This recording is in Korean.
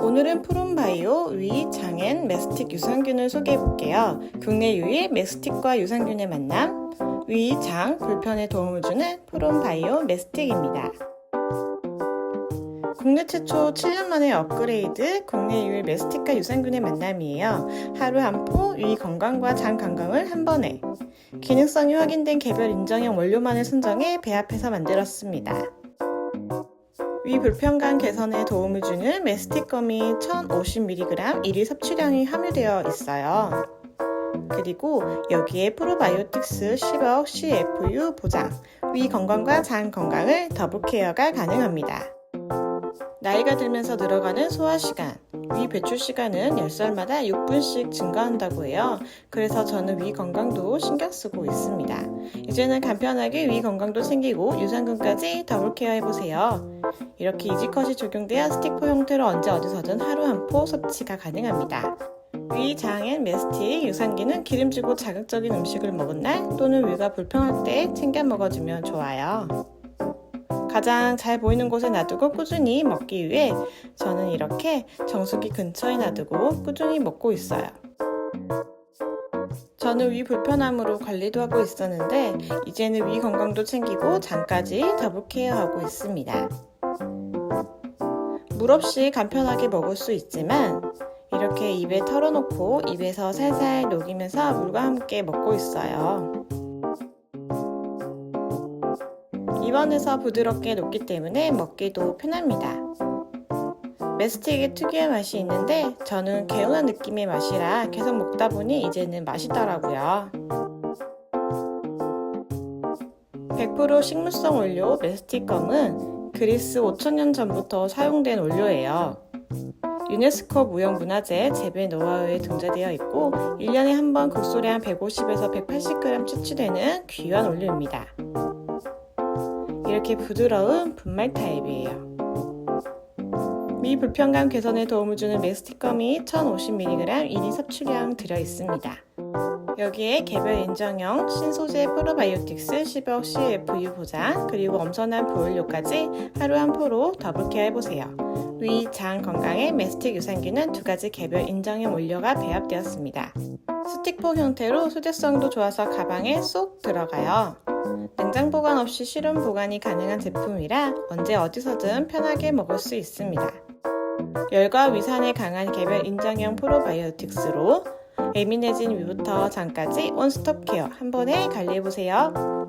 오늘은 푸른바이오 위, 장엔, 메스틱 유산균을 소개해 볼게요. 국내 유일 메스틱과 유산균의 만남, 위, 장, 불편에 도움을 주는 푸른바이오 메스틱입니다. 국내 최초 7년 만에 업그레이드 국내 유일 메스틱과 유산균의 만남이에요. 하루 한 포, 위 건강과 장 건강을 한 번에. 기능성이 확인된 개별 인정형 원료만을 선정해 배합해서 만들었습니다. 위 불편감 개선에 도움을 주는 메스틱검이 1050mg 1일 섭취량이 함유되어 있어요. 그리고 여기에 프로바이오틱스 10억 CFU 보장, 위 건강과 장 건강을 더블 케어가 가능합니다. 나이가 들면서 늘어가는 소화 시간, 위 배출 시간은 10살마다 6분씩 증가한다고 해요. 그래서 저는 위 건강도 신경 쓰고 있습니다. 이제는 간편하게 위 건강도 챙기고 유산균까지 더블 케어 해보세요. 이렇게 이지컷이 적용되어 스티커 형태로 언제 어디서든 하루 한 포 섭취가 가능합니다. 위, 장엔, 메스틱, 유산균은 기름지고 자극적인 음식을 먹은 날 또는 위가 불편할 때 챙겨 먹어주면 좋아요. 가장 잘 보이는 곳에 놔두고 꾸준히 먹기 위해 저는 이렇게 정수기 근처에 놔두고 꾸준히 먹고 있어요. 저는 위 불편함으로 관리도 하고 있었는데 이제는 위 건강도 챙기고 장까지 더블 케어하고 있습니다. 물 없이 간편하게 먹을 수 있지만 이렇게 입에 털어놓고 입에서 살살 녹이면서 물과 함께 먹고 있어요. 입안에서 부드럽게 녹기 때문에 먹기도 편합니다. 메스틱의 특유의 맛이 있는데 저는 개운한 느낌의 맛이라 계속 먹다 보니 이제는 맛있더라고요. 100% 식물성 원료 메스틱검은 그리스 5천년 전부터 사용된 원료예요. 유네스코 무형문화재 재배 노하우에 등재되어 있고 1년에 한번 극소량 150에서 180g 채취되는 귀한 원료입니다. 이렇게 부드러운 분말 타입이에요. 미 불편감 개선에 도움을 주는 메스틱검이 1050mg 1인 섭취량 들어 있습니다. 여기에 개별 인정형 신소재 프로바이오틱스 10억 CFU 보장 그리고 엄선한 보혈료까지 하루 한 포로 더블 케어 해보세요. 위, 장 건강에 메스틱 유산균은 두 가지 개별 인정형 원료가 배합되었습니다. 스틱포 형태로 소재성도 좋아서 가방에 쏙 들어가요. 냉장 보관 없이 실온 보관이 가능한 제품이라 언제 어디서든 편하게 먹을 수 있습니다. 열과 위산에 강한 개별 인정형 프로바이오틱스로 예민해진 위부터 장까지 원스톱 케어 한 번에 관리해보세요.